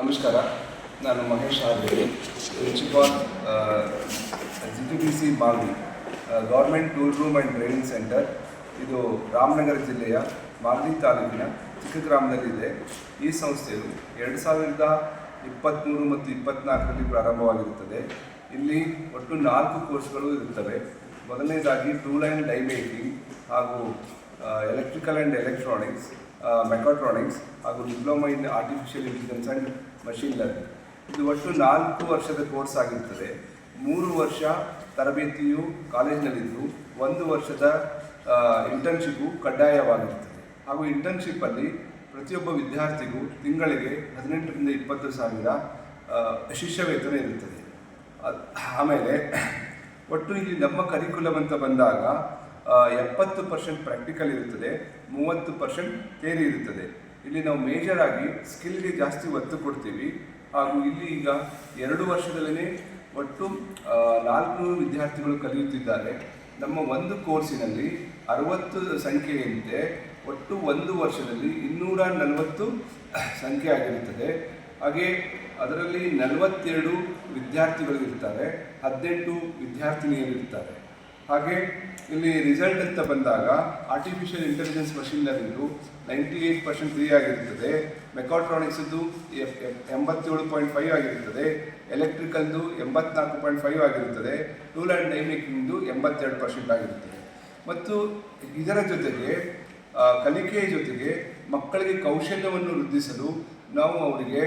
ನಮಸ್ಕಾರ, ನಾನು Mahesh R V principal G T P C Malvi government tool room and training centre. ಇದು ರಾಮನಗರ ಜಿಲ್ಲೆಯ ಮಾಲ್ವಿ ತಾಲೂಕಿನ ಚಿಕ್ಕ ಗ್ರಾಮದಲ್ಲಿದೆ ಈ ಸಂಸ್ಥೆಯು ಎರಡು ಸಾವಿರದ ಇಪ್ಪತ್ತ್ಮೂರು ಮತ್ತು ಇಪ್ಪತ್ತ್ನಾಲ್ಕರಲ್ಲಿ ಪ್ರಾರಂಭವಾಗಿರುತ್ತದೆ. ಇಲ್ಲಿ ಒಟ್ಟು ನಾಲ್ಕು ಕೋರ್ಸ್ಗಳು ಇರುತ್ತವೆ. ಮೊದಲನೇದಾಗಿ ಟೂಲ್ ಆ್ಯಂಡ್ ಡೈ ಮೇಕಿಂಗ್ ಹಾಗೂ ಎಲೆಕ್ಟ್ರಿಕಲ್ ಆ್ಯಂಡ್ ಎಲೆಕ್ಟ್ರಾನಿಕ್ಸ್ ಮೆಕಾಟ್ರಾನಿಕ್ಸ್ ಹಾಗೂ diploma in artificial intelligence and machine learning ಇದು ಒಟ್ಟು ನಾಲ್ಕು ವರ್ಷದ ಕೋರ್ಸ್ ಆಗಿರುತ್ತದೆ ಮೂರು ವರ್ಷ ತರಬೇತಿಯು ಕಾಲೇಜ್ನಲ್ಲಿದ್ದು, ಒಂದು ವರ್ಷದ ಇಂಟರ್ನ್ಶಿಪ್ಪು ಕಡ್ಡಾಯವಾಗಿರುತ್ತದೆ ಹಾಗೂ ಇಂಟರ್ನ್ಶಿಪ್ಪಲ್ಲಿ ಪ್ರತಿಯೊಬ್ಬ ವಿದ್ಯಾರ್ಥಿಗೂ ತಿಂಗಳಿಗೆ ಹದಿನೆಂಟರಿಂದ ಇಪ್ಪತ್ತು ಸಾವಿರ ಶಿಷ್ಯವೇತನ ಶಿಷ್ಯ ವೇತನ ಇರುತ್ತದೆ ಆಮೇಲೆ ಒಟ್ಟು ಇಲ್ಲಿ ನಮ್ಮ ಕರಿಕುಲಮ್ ಅಂತ ಬಂದಾಗ ಎಪ್ಪತ್ತು ಪರ್ಸೆಂಟ್ ಪ್ರಾಕ್ಟಿಕಲ್ ಇರುತ್ತದೆ, ಮೂವತ್ತು ಪರ್ಸೆಂಟ್ ಥೇರಿ ಇರುತ್ತದೆ. ಇಲ್ಲಿ ನಾವು ಮೇಜರ್ ಆಗಿ ಸ್ಕಿಲ್ಗೆ ಜಾಸ್ತಿ ಒತ್ತು ಕೊಡ್ತೀವಿ. ಹಾಗೂ ಇಲ್ಲಿ ಈಗ ಎರಡು ವರ್ಷದಲ್ಲೇ ಒಟ್ಟು ನಾಲ್ಕುನೂರು ವಿದ್ಯಾರ್ಥಿಗಳು ಕಲಿಯುತ್ತಿದ್ದಾರೆ. ನಮ್ಮ ಒಂದು ಕೋರ್ಸಿನಲ್ಲಿ ಅರವತ್ತು ಸಂಖ್ಯೆಯಂತೆ ಒಟ್ಟು ಒಂದು ವರ್ಷದಲ್ಲಿ ಇನ್ನೂರ ನಲವತ್ತು ಸಂಖ್ಯೆ ಆಗಿರುತ್ತದೆ. ಹಾಗೆ ಅದರಲ್ಲಿ ನಲವತ್ತೆರಡು ವಿದ್ಯಾರ್ಥಿಗಳು ಇರ್ತಾರೆ. ಹದಿನೆಂಟು ವಿದ್ಯಾರ್ಥಿನಿಯರು ಇರ್ತಾರೆ. ಹಾಗೆ ಇಲ್ಲಿ ರಿಸಲ್ಟ್ ಅಂತ ಬಂದಾಗ artificial intelligence machine learning ninety eight percent free ಆಗಿರುತ್ತದೆ ಮೆಕಾಟ್ರಾನಿಕ್ಸ್ದು ಎಂಬತ್ತೇಳು ಪಾಯಿಂಟ್ ಫೈವ್ ಆಗಿರುತ್ತದೆ ಎಲೆಕ್ಟ್ರಿಕಲ್ದು ಎಂಬತ್ನಾಲ್ಕು ಪಾಯಿಂಟ್ ಫೈವ್ ಆಗಿರುತ್ತದೆ ಟೂಲ್ ಆ್ಯಂಡ್ ಡೈ ಮೇಕಿಂಗ್ದು ಎಂಬತ್ತೆರಡು ಪರ್ಸೆಂಟ್ ಆಗಿರುತ್ತದೆ ಮತ್ತು ಇದರ ಜೊತೆಗೆ ಕಲಿಕೆಯ ಜೊತೆಗೆ ಮಕ್ಕಳಿಗೆ ಕೌಶಲ್ಯವನ್ನು ವೃದ್ಧಿಸಲು ನಾವು ಅವರಿಗೆ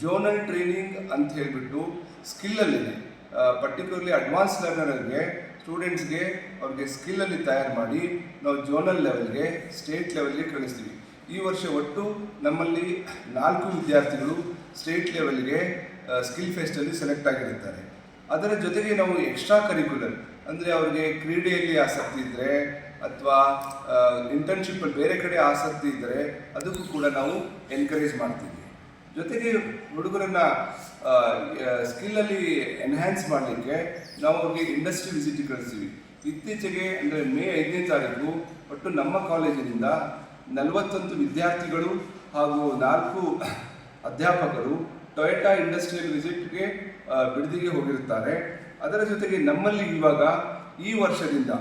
ಜೋನಲ್ ಟ್ರೈನಿಂಗ್ ಅಂತ ಹೇಳಿಬಿಟ್ಟು ಸ್ಕಿಲ್ಲಲ್ಲಿ ಪರ್ಟಿಕ್ಯುಲರ್ಲಿ ಅಡ್ವಾನ್ಸ್ ಲರ್ನರ್ಗೆ ಸ್ಟೂಡೆಂಟ್ಸ್ಗೆ ಅವ್ರಿಗೆ ಸ್ಕಿಲ್ಲಲ್ಲಿ ತಯಾರು ಮಾಡಿ ನಾವು ಜೋನಲ್ ಲೆವೆಲ್ಗೆ, ಸ್ಟೇಟ್ ಲೆವೆಲ್ಗೆ ಕಳಿಸ್ತೀವಿ. ಈ ವರ್ಷ ಒಟ್ಟು ನಮ್ಮಲ್ಲಿ ನಾಲ್ಕು ವಿದ್ಯಾರ್ಥಿಗಳು ಸ್ಟೇಟ್ ಲೆವೆಲ್ಗೆ ಸ್ಕಿಲ್ ಫೆಸ್ಟಲ್ಲಿ ಸೆಲೆಕ್ಟ್ ಆಗಿರುತ್ತಾರೆ. ಅದರ ಜೊತೆಗೆ ನಾವು ಎಕ್ಸ್ಟ್ರಾ ಕರಿಕ್ಯುಲರ್ ಅಂದರೆ ಅವ್ರಿಗೆ ಕ್ರೀಡೆಯಲ್ಲಿ ಆಸಕ್ತಿ ಇದ್ದರೆ ಅಥವಾ ಇಂಟರ್ನ್ಶಿಪ್ಪಲ್ಲಿ ಬೇರೆ ಕಡೆ ಆಸಕ್ತಿ ಇದ್ದರೆ ಅದಕ್ಕೂ ಕೂಡ ನಾವು ಎನ್ಕರೇಜ್ ಮಾಡ್ತೀವಿ. ಜೊತೆಗೆ ಹುಡುಗರನ್ನ ಸ್ಕಿಲ್ಲಲ್ಲಿ ಎನ್ಹ್ಯಾನ್ಸ್ ಮಾಡಲಿಕ್ಕೆ ನಾವು ಅವ್ರಿಗೆ ಇಂಡಸ್ಟ್ರಿ ವಿಸಿಟ್ ಕಳಿಸ್ತೀವಿ. ಇತ್ತೀಚೆಗೆ ಅಂದರೆ ಮೇ ಐದನೇ ತಾರೀಕು, ಒಟ್ಟು ನಮ್ಮ ಕಾಲೇಜಿನಿಂದ ನಲವತ್ತೊಂದು ವಿದ್ಯಾರ್ಥಿಗಳು ಹಾಗೂ ನಾಲ್ಕು ಅಧ್ಯಾಪಕರು ಟೊಯೋಟಾ ಇಂಡಸ್ಟ್ರಿಯಲ್ ವಿಸಿಟ್ಗೆ ಬಿಡದಿಗೆ ಹೋಗಿರುತ್ತಾರೆ. ಅದರ ಜೊತೆಗೆ ನಮ್ಮಲ್ಲಿ ಇವಾಗ ಈ ವರ್ಷದಿಂದ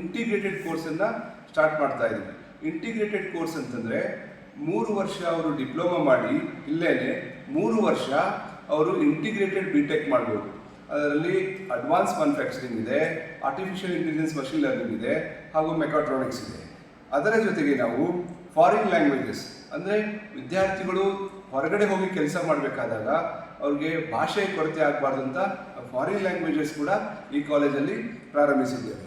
ಇಂಟಿಗ್ರೇಟೆಡ್ ಕೋರ್ಸನ್ನು ಸ್ಟಾರ್ಟ್ ಮಾಡ್ತಾ ಇದ್ದೀವಿ. ಇಂಟಿಗ್ರೇಟೆಡ್ ಕೋರ್ಸ್ ಅಂತಂದರೆ ಮೂರು ವರ್ಷ ಅವರು ಡಿಪ್ಲೊಮಾ ಮಾಡಿ ಇಲ್ಲೇ ಮೂರು ವರ್ಷ ಅವರು ಇಂಟಿಗ್ರೇಟೆಡ್ ಬಿಟೆಕ್ ಮಾಡ್ಬೋದು ಅದರಲ್ಲಿ ಅಡ್ವಾನ್ಸ್ ಮ್ಯಾನುಫ್ಯಾಕ್ಚರಿಂಗ್ ಇದೆ ಆರ್ಟಿಫಿಷಿಯಲ್ ಇಂಟೆಲಿಜೆನ್ಸ್ ಮಷಿನ್ ಲರ್ನಿಂಗ್ ಇದೆ, ಹಾಗೂ ಮೆಕಾಟ್ರಾನಿಕ್ಸ್ ಇದೆ. ಅದರ ಜೊತೆಗೆ ನಾವು ಫಾರಿನ್ ಲ್ಯಾಂಗ್ವೇಜಸ್ ಅಂದರೆ ವಿದ್ಯಾರ್ಥಿಗಳು ಹೊರಗಡೆ ಹೋಗಿ ಕೆಲಸ ಮಾಡಬೇಕಾದಾಗ ಅವ್ರಿಗೆ ಭಾಷೆ ಕೊರತೆ ಆಗಬಾರ್ದು ಅಂತ ಫಾರಿನ್ ಲ್ಯಾಂಗ್ವೇಜಸ್ ಕೂಡ ಈ ಕಾಲೇಜಲ್ಲಿ ಪ್ರಾರಂಭಿಸಿದ್ದೇವೆ.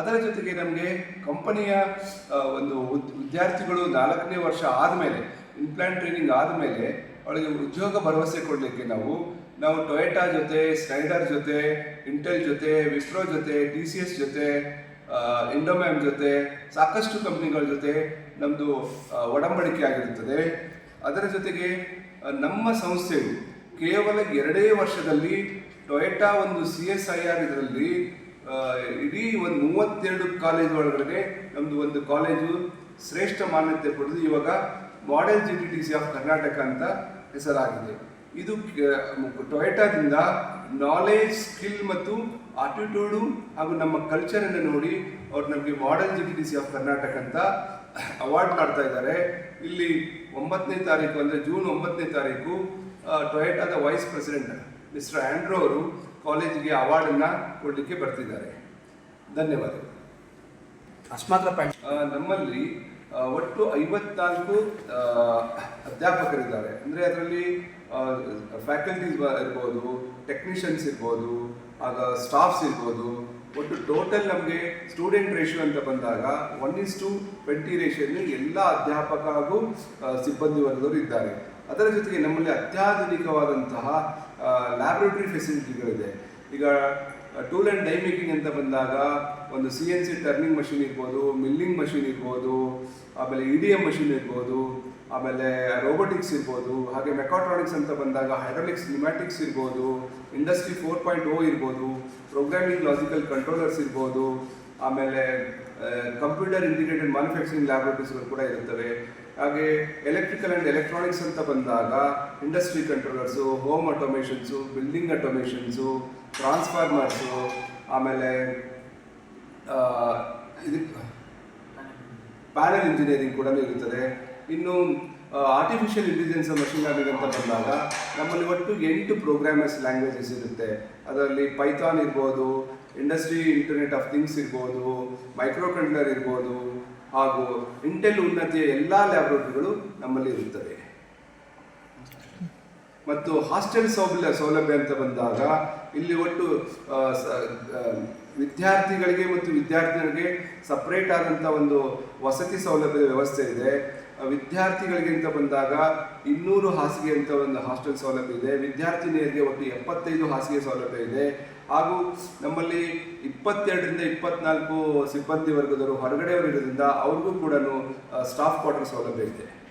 ಅದರ ಜೊತೆಗೆ ನಮಗೆ ಕಂಪನಿಯ ಒಂದು ವಿದ್ಯಾರ್ಥಿಗಳು ನಾಲ್ಕನೇ ವರ್ಷ ಆದಮೇಲೆ ಇಂಪ್ಲಾಂಟ್ ಟ್ರೈನಿಂಗ್ ಆದಮೇಲೆ ಅವಳಿಗೆ ಉದ್ಯೋಗ ಭರವಸೆ ಕೊಡಲಿಕ್ಕೆ ನಾವು ನಾವು ಟೊಯೋಟಾ ಜೊತೆ ಸ್ನೈಡರ್ ಜೊತೆ ಇಂಟೆಲ್ ಜೊತೆ ವಿಪ್ರೋ ಜೊತೆ ಟಿ ಸಿ ಎಸ್ ಜೊತೆ ಇಂಡೋಮ್ಯಾಮ್ ಜೊತೆ, ಸಾಕಷ್ಟು ಕಂಪ್ನಿಗಳ ಜೊತೆ ನಮ್ಮದು ಒಡಂಬಡಿಕೆ ಆಗಿರುತ್ತದೆ. ಅದರ ಜೊತೆಗೆ ನಮ್ಮ ಸಂಸ್ಥೆಯು ಕೇವಲ ಎರಡೇ ವರ್ಷದಲ್ಲಿ ಟೊಯೋಟಾ ಒಂದು ಸಿ ಎಸ್ ಐ ಆರ್ ಇದರಲ್ಲಿ ಇಡೀ ಒಂದು ಮೂವತ್ತೆರಡು ಕಾಲೇಜ್ ಒಳಗಡೆ ನಮ್ಮದು ಒಂದು ಕಾಲೇಜು ಶ್ರೇಷ್ಠ ಮಾನ್ಯತೆ ಪಡೆದು ಇವಾಗ model G T T C of Karnataka ಅಂತ ಹೆಸರಾಗಿದೆ. ಇದು ಟೊಯೊಟಾದಿಂದ ನಾಲೆಜ್ ಸ್ಕಿಲ್ ಮತ್ತು ಆಟಿಟ್ಯೂಡು ಹಾಗೂ ನಮ್ಮ ಕಲ್ಚರನ್ನು ನೋಡಿ ಅವ್ರು ನಮಗೆ model G T C of Karnataka ಅಂತ ಅವಾರ್ಡ್ ಮಾಡ್ತಾ ಇದ್ದಾರೆ. ಇಲ್ಲಿ ಒಂಬತ್ತನೇ ತಾರೀಕು ಅಂದರೆ ಜೂನ್ ಒಂಬತ್ತನೇ ತಾರೀಕು ಟೊಯೆಟಾದ ವೈಸ್ ಪ್ರೆಸಿಡೆಂಟ್ ಮಿಸ್ಟರ್ ಆಂಡ್ರೋ ಅವರು ಕಾಲೇಜಿಗೆ ಅವಾರ್ಡನ್ನು ಕೊಡಲಿಕ್ಕೆ ಬರ್ತಿದ್ದಾರೆ. ಧನ್ಯವಾದಗಳು. ಅಸ್ಮಾತ್ರ ಪ್ಯಾಂಟ್ ನಮ್ಮಲ್ಲಿ ಒಟ್ಟು ಐವತ್ನಾಲ್ಕು ಅಧ್ಯಾಪಕರಿದ್ದಾರೆ. ಅಂದರೆ ಅದರಲ್ಲಿ ಫ್ಯಾಕಲ್ಟೀಸ್ ಇರ್ಬೋದು ಟೆಕ್ನಿಷಿಯನ್ಸ್ ಇರ್ಬೋದು, ಆಗ ಸ್ಟಾಫ್ಸ್ ಇರ್ಬೋದು. ಒಟ್ಟು ಟೋಟಲ್ ನಮಗೆ ಸ್ಟೂಡೆಂಟ್ ರೇಷಿಯೋ ಅಂತ ಬಂದಾಗ ಒನ್ ಇಸ್ ಟು ಟ್ವೆಂಟಿ ರೇಷಿಯೋಲ್ಲಿ ಎಲ್ಲ ಅಧ್ಯಾಪಕ ಹಾಗೂ ಸಿಬ್ಬಂದಿ ವರ್ಗದವರು ಇದ್ದಾರೆ. ಅದರ ಜೊತೆಗೆ ನಮ್ಮಲ್ಲಿ ಅತ್ಯಾಧುನಿಕವಾದಂತಹ ಲ್ಯಾಬ್ರೇಟರಿ ಫೆಸಿಲಿಟಿಗಳಿದೆ ಈಗ ಟೂಲ್ ಆ್ಯಂಡ್ ಡೈ ಮೇಕಿಂಗ್ ಅಂತ ಬಂದಾಗ ಒಂದು C N C turning machine ಇರ್ಬೋದು ಮಿಲ್ಲಿಂಗ್ ಮಷಿನ್ ಇರ್ಬೋದು, ಆಮೇಲೆ ಇ ಡಿ ಎಂ ಮಷಿನ್ ಇರ್ಬೋದು, ಆಮೇಲೆ ರೋಬೋಟಿಕ್ಸ್ ಇರ್ಬೋದು, ಹಾಗೆ ಮೆಕಾಟ್ರಾನಿಕ್ಸ್ ಅಂತ ಬಂದಾಗ ಹೈಡ್ರಾಲಿಕ್ಸ್ ನ್ಯೂಮ್ಯಾಟಿಕ್ಸ್ ಇರ್ಬೋದು ಇಂಡಸ್ಟ್ರಿ ಫೋರ್ ಪಾಯಿಂಟ್ ಓ ಇರ್ಬೋದು ಪ್ರೋಗ್ರಾಮಿಂಗ್ ಲಾಜಿಕಲ್ ಕಂಟ್ರೋಲರ್ಸ್ ಇರ್ಬೋದು, ಆಮೇಲೆ ಕಂಪ್ಯೂಟರ್ ಇಂಟಿಗ್ರೇಟೆಡ್ ಮ್ಯಾನುಫ್ಯಾಕ್ಚರಿಂಗ್ ಲ್ಯಾಬ್ರೇಟರೀಸ್ಗಳು ಕೂಡ ಇರುತ್ತವೆ. ಹಾಗೆ ಎಲೆಕ್ಟ್ರಿಕಲ್ ಆ್ಯಂಡ್ ಎಲೆಕ್ಟ್ರಾನಿಕ್ಸ್ ಅಂತ ಬಂದಾಗ industry controllers home automations building automations transformers ಆಮೇಲೆ ಇದು ಪ್ಯಾನಲ್ ಇಂಜಿನಿಯರಿಂಗ್ ಕೂಡ ಇರುತ್ತದೆ. ಇನ್ನು ಆರ್ಟಿಫಿಷಿಯಲ್ ಇಂಟೆಲಿಜೆನ್ಸ್ ಮಷಿನ್ ಲರ್ನಿಂಗ್ ಅಂತ ಬಂದಾಗ ನಮ್ಮಲ್ಲಿ ಒಟ್ಟು ಎಂಟು ಪ್ರೋಗ್ರಾಮರ್ಸ್ ಲ್ಯಾಂಗ್ವೇಜಸ್ ಇರುತ್ತೆ. ಅದರಲ್ಲಿ ಪೈಥಾನ್ ಇರ್ಬೋದು ಇಂಡಸ್ಟ್ರಿ ಇಂಟರ್ನೆಟ್ ಆಫ್ ಥಿಂಗ್ಸ್ ಇರ್ಬೋದು ಮೈಕ್ರೋ ಕಂಟ್ರೋಲರ್ ಇರ್ಬೋದು ಹಾಗೂ ಇಂಟೆಲ್ ಉನ್ನತಿಯ ಎಲ್ಲ ಲ್ಯಾಬ್ರೇಟರಿಗಳು ನಮ್ಮಲ್ಲಿ ಇರುತ್ತವೆ. ಮತ್ತು ಹಾಸ್ಟೆಲ್ ಸೌಲಭ್ಯ ಸೌಲಭ್ಯ ಅಂತ ಬಂದಾಗ, ಇಲ್ಲಿ ಒಟ್ಟು ವಿದ್ಯಾರ್ಥಿಗಳಿಗೆ ಮತ್ತು ವಿದ್ಯಾರ್ಥಿಗಳಿಗೆ ಸಪ್ರೇಟ್ ಆದಂಥ ಒಂದು ವಸತಿ ಸೌಲಭ್ಯದ ವ್ಯವಸ್ಥೆ ಇದೆ. ಆ, ವಿದ್ಯಾರ್ಥಿಗಳಿಗೆ ಅಂತ ಬಂದಾಗ ಇನ್ನೂರು ಹಾಸಿಗೆ ಅಂತ ಒಂದು ಹಾಸ್ಟೆಲ್ ಸೌಲಭ್ಯ ಇದೆ. ವಿದ್ಯಾರ್ಥಿನಿಯರಿಗೆ ಒಟ್ಟು ಎಪ್ಪತ್ತೈದು ಹಾಸಿಗೆ ಸೌಲಭ್ಯ ಇದೆ. ಹಾಗೂ ನಮ್ಮಲ್ಲಿ ಇಪ್ಪತ್ತೆರಡರಿಂದ ಇಪ್ಪತ್ನಾಲ್ಕು ಸಿಬ್ಬಂದಿ ವರ್ಗದವರು ಹೊರಗಡೆಯವರು ಇರೋದ್ರಿಂದ ಅವ್ರಿಗೂ ಕೂಡ ಸ್ಟಾಫ್ ಕ್ವಾರ್ಟರ್ ಸೌಲಭ್ಯ ಇದೆ.